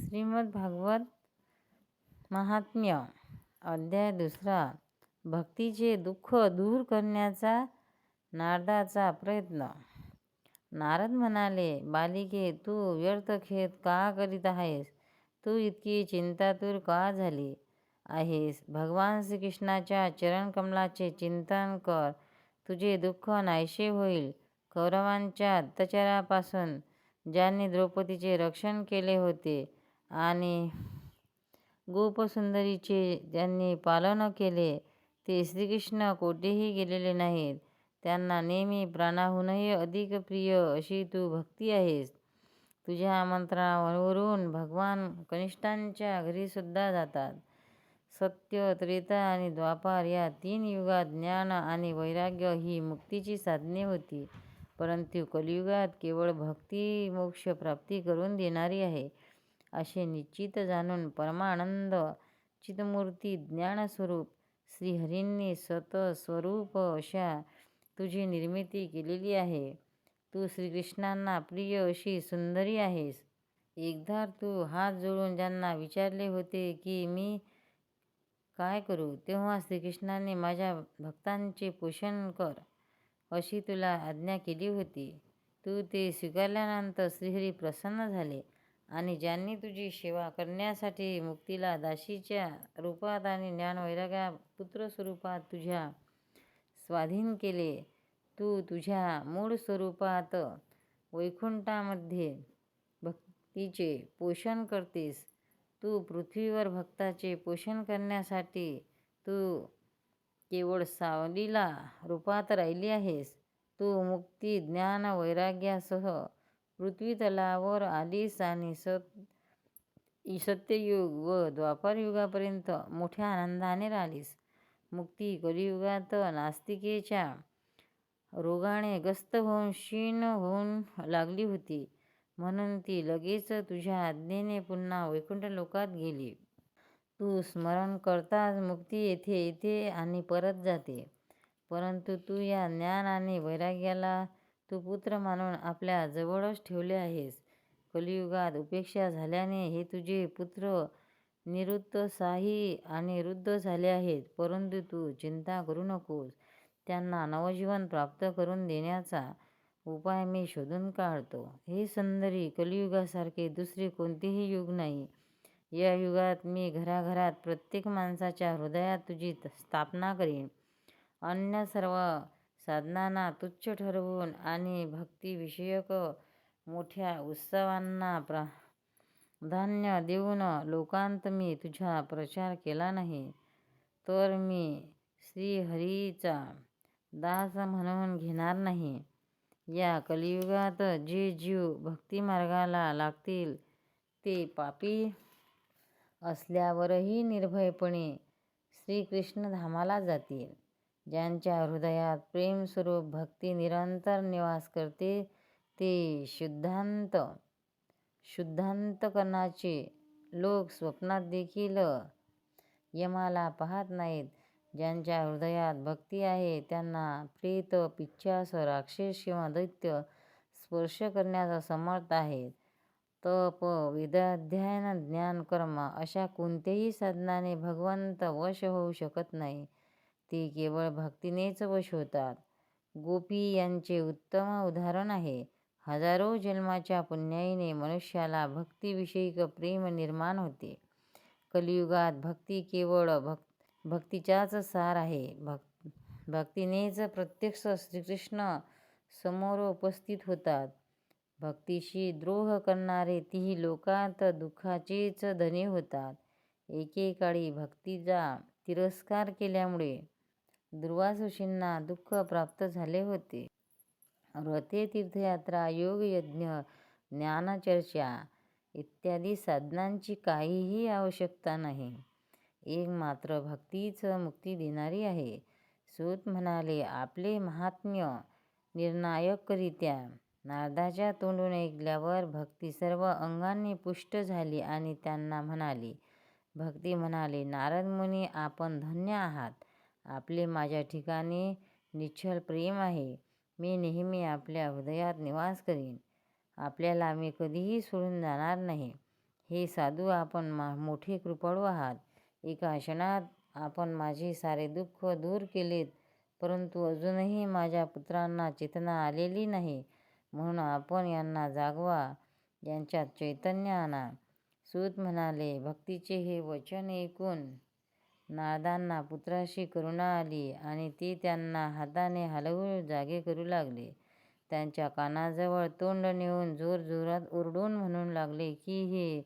श्रीमद भागवत महात्म्य अध्याय दुसरा. भक्तीचे दुःख दूर करण्याचा नारदाचा प्रयत्न. नारद म्हणाले बालिके तू व्यर्थ खेद का करीत आहेस? तू इतकी चिंतातूर का झाली आहेस? भगवान श्रीकृष्णाच्या चरणकमलाचे चिंतन कर. तुझे दुःख नाहीसे होईल. कौरवांच्या अत्याचारापासून ज्यांनी द्रौपदीचे रक्षण केले होते आणि गोपसुंदरीचे ज्यांनी पालन केले ते श्रीकृष्ण कोठेही गेलेले नाहीत. त्यांना नेहमी प्राणाहूनही अधिक प्रिय अशी तू भक्ती आहेस. तुझ्या आमंत्रणावरून भगवान कनिष्ठांच्या घरीसुद्धा जातात. सत्य त्रेता आणि द्वापार या तीन युगात ज्ञान आणि वैराग्य ही मुक्तीची साधने होती. परंतु कलियुगात केवळ भक्ती मोक्ष प्राप्ती करून देणारी आहे. असे निश्चित जाणून परमानंद चितमूर्ती ज्ञानस्वरूप श्रीहरींनी सतस्वरूप अशा तुझी निर्मिती केलेली आहे. तू श्रीकृष्णांना प्रिय अशी सुंदरी आहेस. एकदा तू हात जोडून ज्यांना विचारले होते की मी काय करू तेव्हा श्रीकृष्णाने माझ्या भक्तांचे पोषण कर अशी तुला आज्ञा केली होती. तू ते स्वीकारल्यानंतर श्रीहरी प्रसन्न झाले. आणि ज्यांनी तुझी सेवा करण्यासाठी मुक्तीला दाशीच्या रूपात आणि ज्ञानवैराग्या पुत्रस्वरूपात तुझ्या स्वाधीन केले तू तुझ्या मूळ स्वरूपात वैकुंठामध्ये भक्तीचे पोषण करतेस. तू पृथ्वीवर भक्ताचे पोषण करण्यासाठी तू केवळ सावलीला रूपात राहिली आहेस. तू मुक्ती ज्ञान वैराग्यासह पृथ्वीतलावर आलीस आणि सत्ययुग व द्वापारयुगापर्यंत मोठ्या आनंदाने राहिलीस. मुक्ती कलियुगात नास्तिकेच्या रोगाने गस्त होऊन क्षीण होऊन लागली होती. म्हणून ती लगेच तुझ्या आज्ञेने पुन्हा वैकुंठ लोकात गेली. तू स्मरण करताच मुक्ती येथे येते आणि परत जाते. परंतु तू या ज्ञान आणि वैराग्याला तू पुत्र मानून आपल्या जवळच ठेवले आहेस. कलियुगात उपेक्षा झाल्याने हे तुझे पुत्र निरुत्तसाही आणि रुद्ध झाले आहेत परंतु तू चिंता करू नकोस. त्यांना नवजीवन प्राप्त करून देण्याचा उपाय मी शोधून काढतो. हे सुंदरी कलियुगासारखे दुसरे कोणतेही युग नाही. या युगात मी घराघरात प्रत्येक माणसाच्या हृदयात तुझी स्थापना करीन. अन्य सर्व साधनांना तुच्छ ठरवून आणि भक्तिविषयक मोठ्या उत्सवांना प्राधान्य देऊन लोकांत मी तुझा प्रचार केला नाही तर मी श्रीहरीचा दास म्हणून घेणार नाही. या कलियुगात जे जीव भक्तिमार्गाला लागतील ते पापी असल्यावरही निर्भयपणे श्रीकृष्णधामाला जातील. ज्यांच्या हृदयात प्रेमस्वरूप भक्ती निरंतर निवास करते ते शुद्धांत शुद्धांतकरणाचे लोक स्वप्नात देखील यमाला पाहत नाहीत. ज्यांच्या हृदयात भक्ती आहे त्यांना प्रेत पिच्छास राक्षस किंवा दैत्य स्पर्श करण्याचा समर्थ आहेत तप वेदाध्ययन ज्ञानकर्म अशा कोणत्याही साधनाने भगवंत वश होऊ शकत नाही. ते केवळ भक्तीनेच वश होतात गोपी यांचे उत्तम उदाहरण आहे. हजारो जन्माच्या पुण्याईने मनुष्याला भक्तीविषयी प्रेम निर्माण होते. कलियुगात भक्ती केवळ भक् भक्तीचाच सार आहे. भक् भक्तीनेच प्रत्यक्ष श्रीकृष्ण समोर उपस्थित होतात. भक्तीशी द्रोह करणारे तीही लोकात दुःखाचेच धनी होतात. एकेकाळी भक्तीचा तिरस्कार केल्यामुळे दुर्वासोशींना दुःख प्राप्त झाले होते. व्रते तीर्थयात्रा योगयज्ञ ज्ञानचर्चा इत्यादी साधनांची काहीही आवश्यकता नाही. एक मात्र भक्तीच मुक्ती देणारी आहे. सूत म्हणाले आपले महात्म्य निर्णायकरित्या नारदाच्या तोंडून ऐकल्यावर भक्ती सर्व अंगांनी पुष्ट झाली आणि त्यांना म्हणाली भक्ती म्हणाले नारद मुनी आपण धन्य आहात. आपले माझ्या ठिकाणी निश्चल प्रेम आहे. मी नेहमी आपल्या हृदयात निवास करीन. आपल्याला मी कधीही सोडून जाणार नाही. हे साधू आपण मा मोठे कृपाळू आहात. एका क्षणात आपण माझे सारे दुःख दूर केलेत परंतु अजूनही माझ्या पुत्रांना चेतना आलेली नाही. म्हणून आपण यांना जागवा यांच्यात चैतन्य आणा. सूत म्हणाले भक्तीचे हे वचन ऐकून नारदांना पुत्राशी करुणा आली आणि ती त्यांना हाताने हलवून जागे करू लागले. त्यांच्या कानाजवळ तोंड नेऊन जोरजोरात ओरडून म्हणू लागले की हे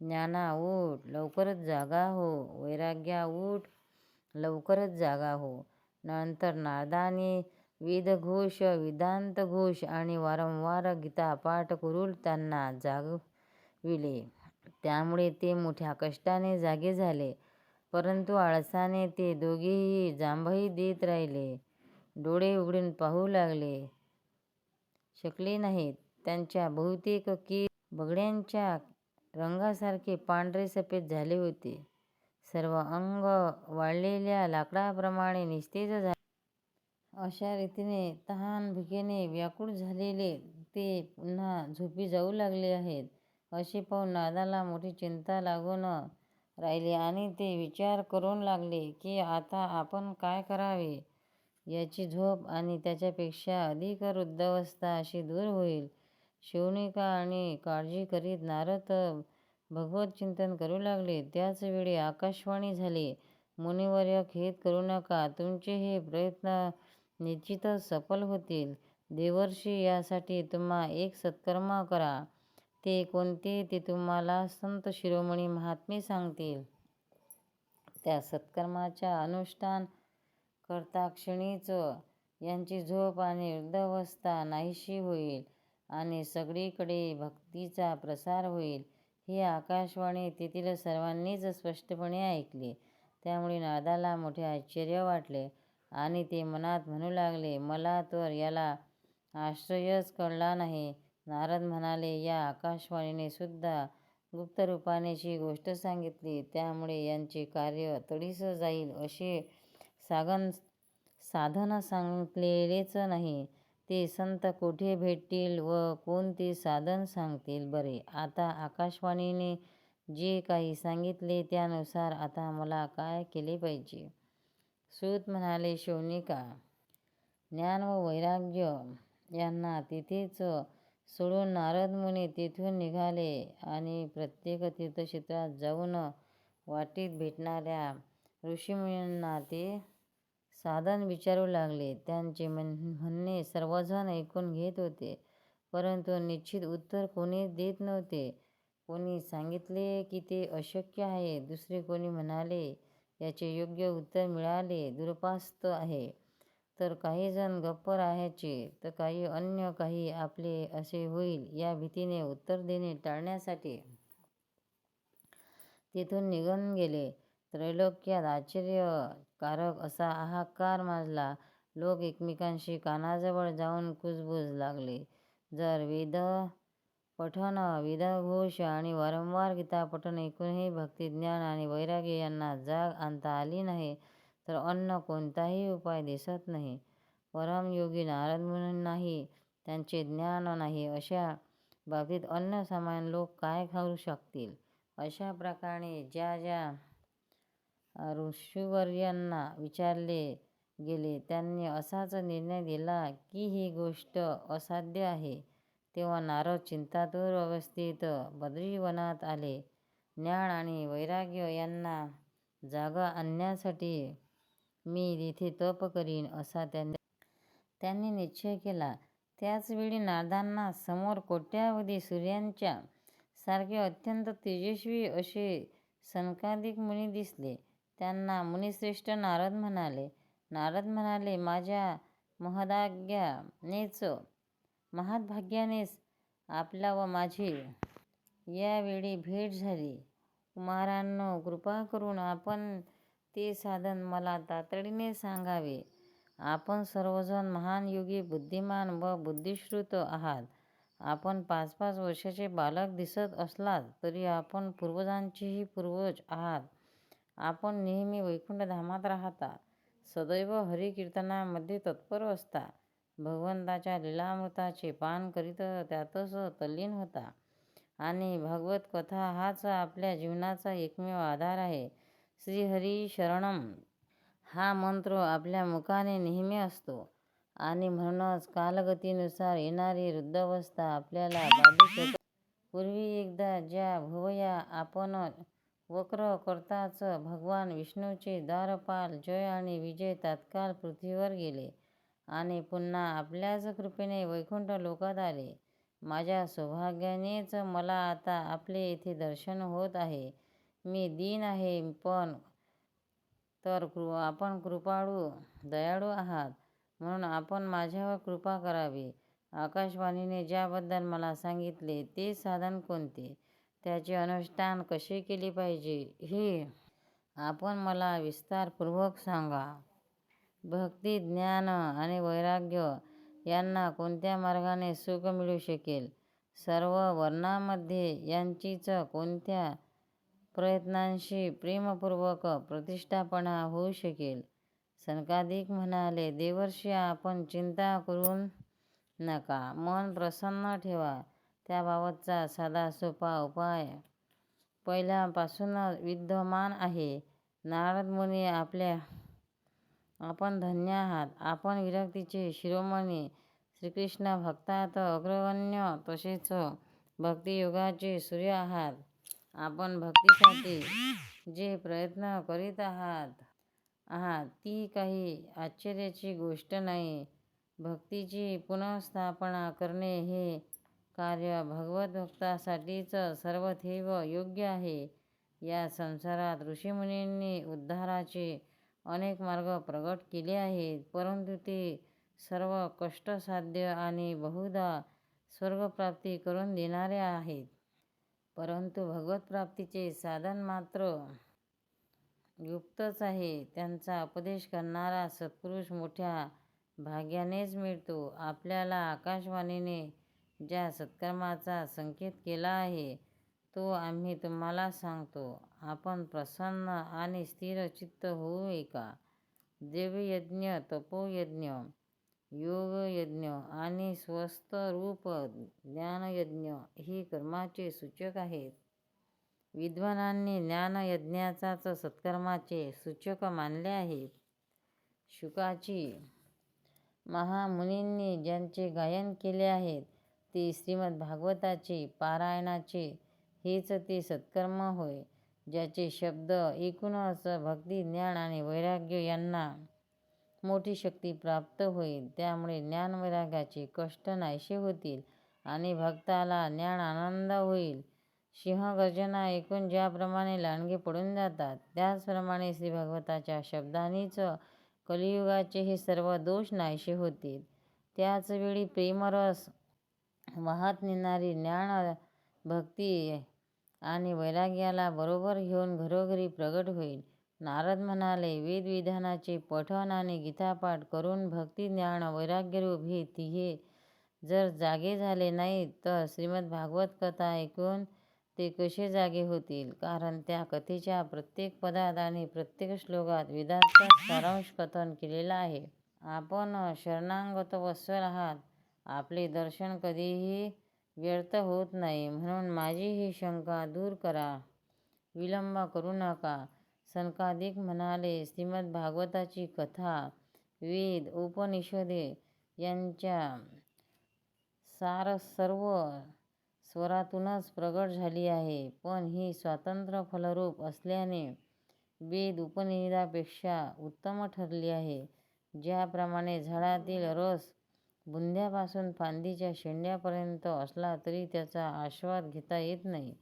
ज्ञाना उठ लवकरच जागा हो. वैराग्या उठ लवकरच जागा हो. नंतर नारदाने वेदघोष वेदांतघोष आणि वारंवार गीतापाठ करून त्यांना जागविले. त्यामुळे ते मोठ्या कष्टाने जागे झाले. परंतु आळसाने ते दोघेही जांभई देत राहिले. डोळे उघडून पाहू लागले. शकले नाहीत. त्यांच्या बहुतेक की बगड्यांच्या रंगासारखे पांढरे सफेद झाले होते. सर्व अंग वाळलेल्या लाकडाप्रमाणे निस्तेज झाले. अशा रीतीने तहान भुकेने व्याकुळ झालेले ते पुन्हा झोपी जाऊ लागले आहेत. असे पाहून नादाला मोठी चिंता लागून राहिले आणि ते विचार करून लागले की आता आपण काय करावे? याची झोप आणि त्याच्यापेक्षा अधिक वृद्धावस्था अशी दूर होईल. शिवणिका आणि काळजी करीत नारद भगवत चिंतन करू लागले. त्याच वेळी आकाशवाणी झाली. मुनिवर्य खेद करू नका. तुमचे हे प्रयत्न निश्चितच सफल होतील. देवर्षी यासाठी तुम्हा एक सत्कर्म करा. ते कोणते ते तुम्हाला संत शिरोमणी महात्मे सांगतील. त्या सत्कर्माच्या अनुष्ठान करताक्षणीच यांची झोप आणि वृद्धावस्था नाहीशी होईल आणि सगळीकडे भक्तीचा प्रसार होईल ही आकाशवाणी तेथील सर्वांनीच स्पष्टपणे ऐकली. त्यामुळे नादाला मोठे आश्चर्य वाटले आणि ते मनात म्हणू लागले मला तर याला आश्रयच कळला नाही. नारद म्हणाले या आकाशवाणीने सुद्धा गुप्तरूपाने गोष्ट सांगितली त्यामुळे यांचे कार्य तडीस जाईल असे साधन सांगितलेलेच नाही. ते संत कोठे भेटतील व कोणते साधन सांगतील बरे? आता आकाशवाणीने जे काही सांगितले त्यानुसार आता मला काय केले पाहिजे? सूत म्हणाले शोनिका ज्ञान व वैराग्य यांना तिथेच सोडून नारद मुनी तेथून निघाले आणि प्रत्येक तीर्थक्षेत्रात जाऊन वाटेत भेटणाऱ्या ऋषीमुनींना ते साधन विचारू लागले. त्यांचे म्हण म्हणणे सर्वजण ऐकून घेत होते परंतु निश्चित उत्तर कोणीच देत नव्हते. कोणी सांगितले की ते अशक्य आहे. दुसरे कोणी म्हणाले याचे योग्य उत्तर मिळाले. दुर्पास्त आहे. तर काहीजण गप्प राहायचे तर काही अन्य काही आपले असे होईल या भीतीने उत्तर देणे टाळण्यासाठी. तेथून निघून गेले. त्रैलोक्यात आश्चर्यकारक असा हाहाकार माजला. लोक एकमेकांशी कानाजवळ जाऊन कुजबूज लागले. जर वेदपठण वेदघोष आणि वारंवार गीतापठण ऐकूनही भक्तिज्ञान आणि वैराग्य यांना जाग आणता आली नाही तर अन्य कोणताही उपाय दिसत नाही. परमयोगी नारद म्हणूनही त्यांचे ज्ञान नाही अशा बाबतीत अन्य सामान्य लोक काय खाऊ शकतील? अशा प्रकारे ज्या ज्या ऋषीवर्यांना विचारले गेले त्यांनी असाच निर्णय दिला की ही गोष्ट असाध्य आहे. तेव्हा नारद चिंतातूर अवस्थेत बद्रीवनात आले. ज्ञान आणि वैराग्य यांना जागा आणण्यासाठी मी तिथे तप करीन असा त्यांनी त्यांनी निश्चय केला. त्याचवेळी नारदांना समोर कोट्यावधी सूर्यांच्या सारखे अत्यंत तेजस्वी असे सनकादिक मुनी दिसले. त्यांना मुनिश्रेष्ठ नारद म्हणाले नारद म्हणाले माझ्या महदाज्ञानेच महद्भाग्यानेच आपला व माझी यावेळी भेट झाली. कुमारांनो कृपा करून आपण ते साधन मला तातडीने सांगावे. आपण सर्वजण महान योगी बुद्धिमान व बुद्धिश्रुत आहात. आपण पाच पाच वर्षाचे बालक दिसत असलात तरी आपण पूर्वजांचेही पूर्वज आहात. आपण नेहमी वैकुंठधामात राहता. सदैव हरिकीर्तनामध्ये तत्पर असता. भगवंताच्या लीलामृताचे पान करीत त्यातच तल्लीन होता. आणि भागवत कथा हाच आपल्या जीवनाचा एकमेव आधार आहे. श्रीहरी शरणम हा मंत्र आपल्या मुखाने नेहमी असतो. आणि म्हणूनच कालगतीनुसार येणारी वृद्धावस्था आपल्याला बाधू शकत पूर्वी एकदा ज्या भुवया आपण वक्र करताच भगवान विष्णूचे द्वारपाल जय आणि विजय तात्काळ पृथ्वीवर गेले आणि पुन्हा आपल्याच कृपेने वैकुंठ लोकात आले. माझ्या सौभाग्यानेच मला आता आपले येथे दर्शन होत आहे. मी दीन आहे पण तर कृ आपण कृपाळू दयाळू आहात. म्हणून आपण माझ्यावर कृपा करावी. आकाशवाणीने ज्याबद्दल मला सांगितले ते साधन कोणते? त्याचे अनुष्ठान कसे केले पाहिजे? हे आपण मला विस्तारपूर्वक सांगा. भक्ती ज्ञान आणि वैराग्य यांना कोणत्या मार्गाने सुख मिळू शकेल? सर्व वर्णामध्ये यांचीच कोणत्या प्रयत्नांशी प्रेमपूर्वक प्रतिष्ठापना होऊ शकेल. सनकादिक म्हणाले देवर्षी आपण चिंता करून नका. मन प्रसन्न ठेवा. त्याबाबतचा साधा सोपा उपाय पहिल्यापासून विद्यमान आहे. नारद मुनी आपल्या आपण धन्य आहात. आपण विरक्तीचे शिरोमणी श्रीकृष्ण भक्तात अग्रगण्य तसेच भक्तियोगाचे सूर्य आहात. आपण भक्तीसाठी जे प्रयत्न करीत आहात आहात ती काही आश्चर्याची गोष्ट नाही. भक्तीची पुनःस्थापना करणे हे कार्य भगवत भक्तासाठीच सर्वथैव योग्य आहे. या संसारात ऋषीमुनींनी उद्धाराचे अनेक मार्ग प्रगट केले आहेत परंतु ते सर्व कष्टसाध्य आणि बहुधा स्वर्गप्राप्ती करून देणारे आहेत. परंतु भगवतप्राप्तीचे साधन मात्र गुप्तच आहे. त्यांचा उपदेश करणारा सत्पुरुष मोठ्या भाग्यानेच मिळतो. आपल्याला आकाशवाणीने ज्या सत्कर्माचा संकेत केला आहे तो आम्ही तुम्हाला सांगतो. आपण प्रसन्न आणि स्थिरचित्त होऊ एका देवयज्ञ तपोयज्ञ योगयज्ञ आणि स्वस्थरूप ज्ञानयज्ञ ही कर्माचे सूचक आहेत. विद्वानांनी ज्ञानयज्ञाचाच सत्कर्माचे सूचक मानले आहेत. शुकाची महामुनींनी ज्यांचे गायन केले आहेत ते श्रीमद भागवताचे पारायणाचे हेच ते सत्कर्म होय ज्याचे शब्द एकूणच भक्ती ज्ञान आणि वैराग्य यांना मोठी शक्ती प्राप्त होईल. त्यामुळे ज्ञानवैराग्याचे कष्ट नाहीसे होतील आणि भक्ताला ज्ञान आनंद होईल. सिंहगर्जना ऐकून ज्याप्रमाणे लांडगे पडून जातात त्याचप्रमाणे श्री भगवताच्या कलियुगाचे हे सर्व दोष नाहीसे होतील. त्याचवेळी प्रेमरस वाहत नेणारी ज्ञान भक्ती आणि वैराग्याला बरोबर घेऊन घरोघरी प्रगट होईल. नारद म्हणाले वेदविधानाचे पठण आणि गीतापाठ करून भक्ती ज्ञान वैराग्यरूप हे तिघे जर जागे झाले नाहीत तर श्रीमद भागवत कथा ऐकून ते कसे जागे होतील? कारण त्या कथेच्या प्रत्येक पदात आणि प्रत्येक श्लोकात वेदांचा सारांश कथन केलेला आहे. आपण शरणांगत वत्सल आहात. आपले दर्शन कधीही व्यर्थ होत नाही. म्हणून माझी ही शंका दूर करा. विलंब करू नका. सनकादिक म्हणाले श्रीमद भागवताची कथा वेद उपनिषदे यांच्या सार सर्व स्वरातूनच प्रगट झाली आहे. पण ही स्वातंत्र्य फलरूप असल्याने वेद उपनिषदापेक्षा उत्तम ठरली आहे. ज्याप्रमाणे झाडातील रस बुंध्यापासून फांदीच्या शेंड्यापर्यंत असला तरी त्याचा आस्वाद घेता येत नाही.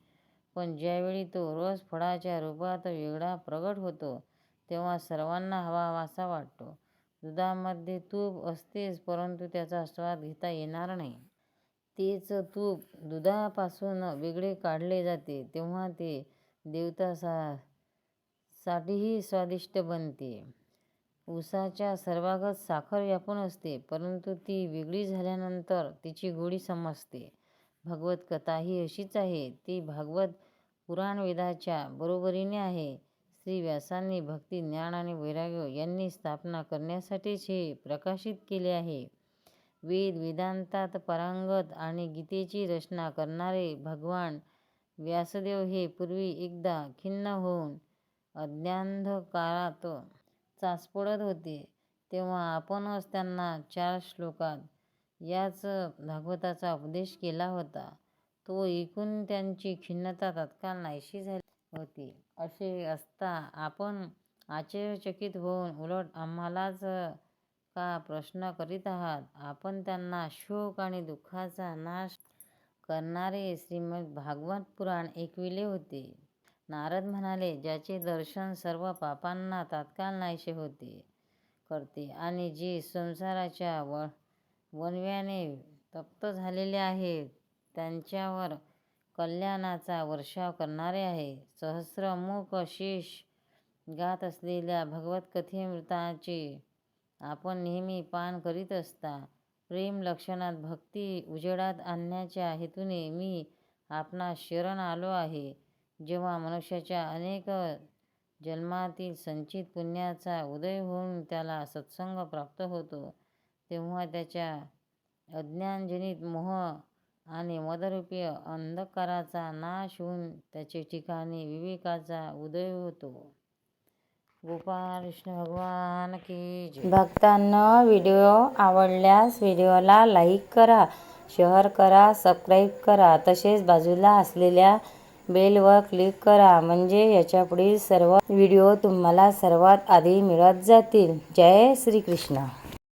पण ज्यावेळी तो रस फळाच्या रूपात वेगळा प्रगट होतो तेव्हा सर्वांना हवाहवासा वाटतो. दुधामध्ये तूप असतेच परंतु त्याचा स्वाद घेता येणार नाही. तेच तूप दुधापासून वेगळे काढले जाते तेव्हा ते देवता सा साठीही स्वादिष्ट बनते. उसाच्या सर्वागत साखर व्यापून असते परंतु ती वेगळी झाल्यानंतर तिची गोडी समजते. भगवत कथा ही अशीच आहे. ती भागवत पुराण वेदाच्या बरोबरीने आहे. श्री व्यासांनी भक्ती ज्ञान आणि वैराग्य यांनी स्थापना करण्यासाठीच हे प्रकाशित केले आहे. वेद वेदांतात परांगत आणि गीतेची रचना करणारे भगवान व्यासदेव हे पूर्वी एकदा खिन्न होऊन अज्ञानांधकारात चाचपडत होते. तेव्हा आपणच त्यांना चार श्लोकात याच भागवताचा उपदेश केला होता. तो ऐकून त्यांची खिन्नता तत्काळ नाहीशी झाली होती. असे असता आपण आश्चर्यचकित होऊन उलट आम्हालाच का प्रश्न करीत आहात? आपण त्यांना शोक आणि दुःखाचा नाश करणारे श्रीमद भागवत पुराण ऐकविले होते. नारद म्हणाले ज्याचे दर्शन सर्व पापांना तात्काळ नाहीसे होते करते आणि जे संसाराच्या वळ वणव्याने तप्त झालेले आहेत. त्यांच्यावर कल्याणाचा वर्षाव करणारे आहे. सहस्रमुख शेष गात असलेल्या भगवतकथेमृताचे आपण नेहमी पान करीत असता प्रेम लक्षणात भक्ती उजेडात आणण्याच्या हेतूने मी आपणास शरण आलो आहे. जेव्हा मनुष्याच्या अनेक जन्मातील संचित पुण्याचा उदय होऊन त्याला सत्संग प्राप्त होतो तेव्हा त्याच्या अज्ञानजनित मोह आणि मदरूपी अंधकाराचा नाश होऊन त्याचे ठिकाणी विवेकाचा उदय होतो. गोपाळकृष्ण भगवान की जय. व्हिडिओ आवडल्यास व्हिडिओला लाईक करा शेअर करा सबस्क्राईब करा. तसेच बाजूला असलेल्या बेलवर क्लिक करा म्हणजे याच्यापुढील सर्व व्हिडिओ तुम्हाला सर्वात आधी मिळत जातील. जय श्रीकृष्ण.